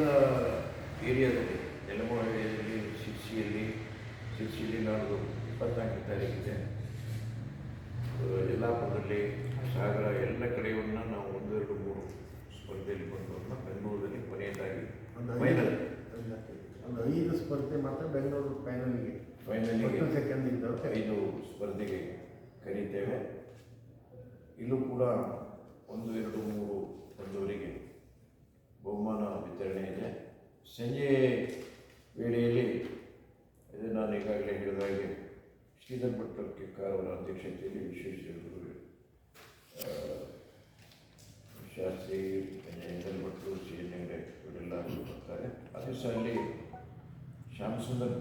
ಎಲ್ಲ ಏರಿಯಾದಲ್ಲಿ ನೆಲಮೂಲ ಏರಿಯಾದಲ್ಲಿ ಶಿರ್ಸಿಯಲ್ಲಿ ಶಿರ್ಸಿಯಲ್ಲಿ ನಾಡು ಇಪ್ಪತ್ನಾಲ್ಕನೇ ತಾರೀಕಿದೆ ಯಲ್ಲಾಪುರದಲ್ಲಿ ಸಾಗರ ಎಲ್ಲ ಕಡೆಯನ್ನ ನಾವು ಒಂದೆರಡು ಮೂರು ಸ್ಪರ್ಧೆಯಲ್ಲಿ ಬಂದವ್ರನ್ನ ಬೆಂಗಳೂರಲ್ಲಿ ಕೊನೆಯದಾಗಿ ಫೈನಲ್ ಐದು ಒಂದು ಐದು ಸ್ಪರ್ಧೆ ಮಾತ್ರ ಬೆಂಗಳೂರು ಫೈನಲ್ಗೆ ಫೈನಲ್ಗೆ ಸೆಕೆಂಡ್ ಇದ್ದವ್ರು ಐದು ಸ್ಪರ್ಧೆಗೆ ಕರೀತೇವೆ. ಇಲ್ಲೂ ಕೂಡ ಒಂದು ಎರಡು ಮೂರು ಸಂಜೆ ವೇಳೆಯಲ್ಲಿ ಇದು ನಾನು ಈಗಾಗಲೇ ಹೇಳಿದ ಹಾಗೆ ಶ್ರೀಧರ್ ಭಟ್ ಅಧ್ಯಕ್ಷತೆಯಲ್ಲಿ ವಿಶೇಷ ಶಾಸ್ತ್ರಿ ಶ್ರೀಧರ್ ಸಿ ಎನ್ ಇವರೆಲ್ಲ ಬರ್ತಾರೆ. ಆ ದಿವಸ ಅಲ್ಲಿ ಶ್ಯಾಮಸುಂದರ್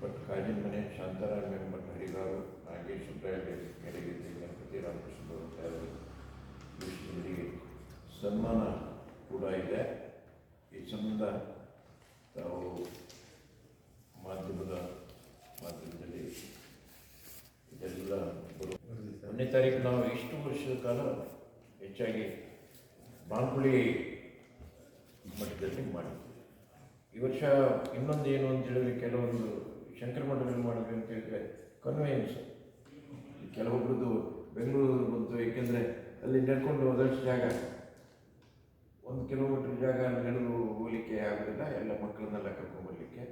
ಭಟ್ ಕಾಜಿನ ಮನೆ, ಶಾಂತಾರಾಮ್ ಭಟ್ ಹರಿಗಾರು, ನಾಗೇಶ್ ಸುಬ್ರಾಯ ಕೆರೆಗೆದ್ದೆ ಗಣಪತಿ ರಾಮಕೃಷ್ಣ ಅವರು ಇವರಿಗೆ ಸನ್ಮಾನ ಕೂಡ ಇದೆ. ಸಂಬಂಧ ತಾವು ಮಾಧ್ಯಮದ ಮಾಧ್ಯಮದಲ್ಲಿ ಇದೆಲ್ಲ ಒಂದನೇ ತಾರೀಕು ನಾವು ಇಷ್ಟು ವರ್ಷದ ಕಾಲ ಹೆಚ್ಚಾಗಿ ಬಾಂಕುಳಿ ಮಠದಲ್ಲಿ ಮಾಡಿದ್ವಿ. ಈ ವರ್ಷ ಇನ್ನೊಂದು ಏನು ಅಂತ ಹೇಳಿದ್ರೆ ಕೆಲವೊಂದು ಶಂಕರ ಮಠದಲ್ಲಿ ಮಾಡಿದ್ವಿ ಅಂತ ಹೇಳಿದ್ರೆ ಕನ್ವೆಯನ್ಸ್ ಕೆಲವೊಬ್ರದ್ದು ಬೆಂಗಳೂರು ಬಂತು, ಏಕೆಂದರೆ ಅಲ್ಲಿ ನಡ್ಕೊಂಡು ಹೋದಷ್ಟು ಜಾಗ ಒಂದು ಕಿಲೋಮೀಟರ್ ಜಾಗ ನಡೆದು ಹೋಗಲಿಕ್ಕೆ ಆಗೋದಿಲ್ಲ, ಎಲ್ಲ ಮಕ್ಕಳನ್ನೆಲ್ಲ ಕರ್ಕೊಂಡ್ಬರ್ಲಿಕ್ಕೆ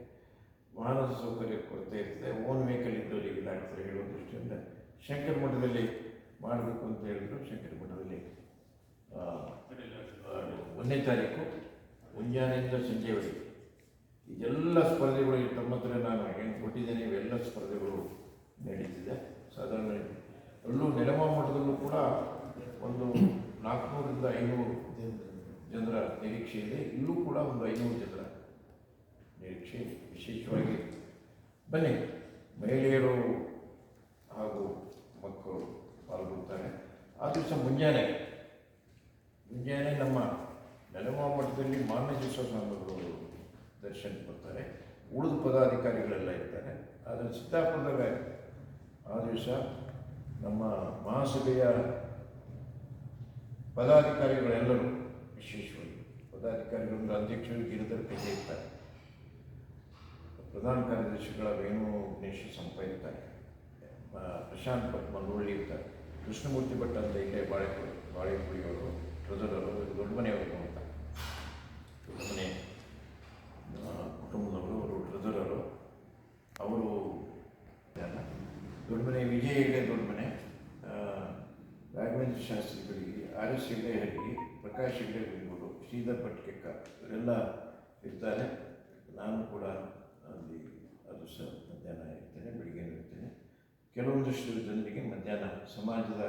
ವಾಹನದ ಸೌಕರ್ಯ ಕೊರತೆ ಇರ್ತದೆ ಓನ್ ವೆಹಿಕಲ್ ಇದ್ದವರಿಗೆ ಡಾಕ್ಟರ್ ಹೇಳುವ ದೃಷ್ಟಿಯಿಂದ ಶಂಕರ ಮಠದಲ್ಲಿ ಮಾಡಬೇಕು ಅಂತ ಹೇಳಿದ್ರು. ಶಂಕರ ಮಠದಲ್ಲಿ ಒಂದನೇ ತಾರೀಕು ಮುಂಜಾನೆಯಿಂದ ಸಂಜೆವರೆಗೆ. ಇದೆಲ್ಲ ಸ್ಪರ್ಧೆಗಳು ಈ ತಮ್ಮ ಹತ್ರ ನಾನು ಹೆಣ್ಣು ಕೊಟ್ಟಿದ್ದೇನೆ, ಇವೆಲ್ಲ ಸ್ಪರ್ಧೆಗಳು ನಡೀತಿದೆ. ಸಾಧಾರಣ ಎಲ್ಲೂ ನೆಲಮ ಮಠದಲ್ಲೂ ಕೂಡ ಒಂದು ನಾಲ್ಕುನೂರಿಂದ ಐನೂರು ನಿರೀಕ್ಷೆ ಇದೆ ಇಲ್ಲೂ ಕೂಡ ಒಂದು ಐನೂರು ಜನರ ನಿರೀಕ್ಷೆ ವಿಶೇಷವಾಗಿ. ಬನ್ನಿ, ಮಹಿಳೆಯರು ಹಾಗೂ ಮಕ್ಕಳು ಪಾಲ್ಗೊಳ್ತಾರೆ ಆ ದಿವಸ ಮುಂಜಾನೆ ಮುಂಜಾನೆ ನಮ್ಮ ನೆಲಮ ಮಠದಲ್ಲಿ ಮಾನ್ಯ ದಿವಸ ಸ್ವಾಮಿಗಳು ದರ್ಶನ ಬರ್ತಾರೆ. ಉಳಿದ ಪದಾಧಿಕಾರಿಗಳೆಲ್ಲ ಇರ್ತಾರೆ. ಆದರೆ ಸಿದ್ದಾಪುರದಾಗ ಆ ದಿವಸ ನಮ್ಮ ಮಹಾಸಭೆಯ ಪದಾಧಿಕಾರಿಗಳೆಲ್ಲರೂ ವಿಶೇಷವಾಗಿ ಪದಾಧಿಕಾರಿಗಳಿಂದ ಅಧ್ಯಕ್ಷರು ಗಿರಿಧರ್ ಕೈ ಇರ್ತಾರೆ ಪ್ರಧಾನ ಕಾರ್ಯದರ್ಶಿಗಳ ವೇಣು ಗಣೇಶ ಸಂಪ ಇರ್ತಾರೆ. ಪ್ರಶಾಂತ್ ಭಟ್ ಮನೋಳ್ಳಿ ಇರ್ತಾರೆ. ಕೃಷ್ಣಮೂರ್ತಿ ಭಟ್ ಅಂತ ಇಲ್ಲೇ ಬಾಳೆಪುರಿ ಬಾಳೆಪುರಿಯವರು ಟ್ರೆಜರರು ದೊಡ್ಡ ಮನೆಯವರು ಅಂತ. ದೊಡ್ಡ ಮನೆ ಕುಟುಂಬದವರು, ಅವರು ಟ್ರೆಜರರು ಅವರು ದೊಡ್ಡ ಮನೆ, ವಿಜಯ ಹೆಗ್ಡೆ ದೊಡ್ಡ ಮನೆ. ರಾಘವೇಂದ್ರ ಶಾಸ್ತ್ರಿಗಳಿಗೆ, ಆರ್ ಎಸ್ ಹೆಗ್ಡೆ ಹರಿಗೆ, ಪ್ರಕಾಶ್ ಹೆಗ್ಡೆ ಶ್ರೀಧರ್ ಪಟ್ಕೆಕ್ಕ ಇವರೆಲ್ಲ ಇರ್ತಾರೆ. ನಾನು ಕೂಡ ಅಲ್ಲಿ ಅದು ಸಹ ಮಧ್ಯಾಹ್ನ ಇರ್ತೇನೆ, ಬೆಳಿಗ್ಗೆ ಇರ್ತೇನೆ. ಕೆಲವೊಂದಿಷ್ಟು ಜನರಿಗೆ ಮಧ್ಯಾಹ್ನ ಸಮಾಜದ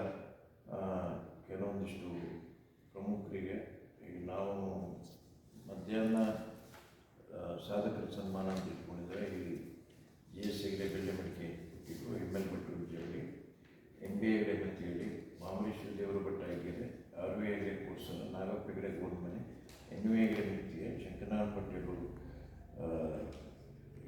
ಕೆಲವೊಂದಿಷ್ಟು ಪ್ರಮುಖರಿಗೆ ಈಗ ನಾವು ಮಧ್ಯಾಹ್ನ ಸಾಧಕರ ಸನ್ಮಾನ ಅಂತ ನಾಲ್ಕು ಬೆಗಡೆಗೆ ಹೋದ್ಮೇಲೆ ಎನ್ ವಿ ಹೆಗ್ಡೆ ಶಂಕರನಾರಾಯಣ ಆ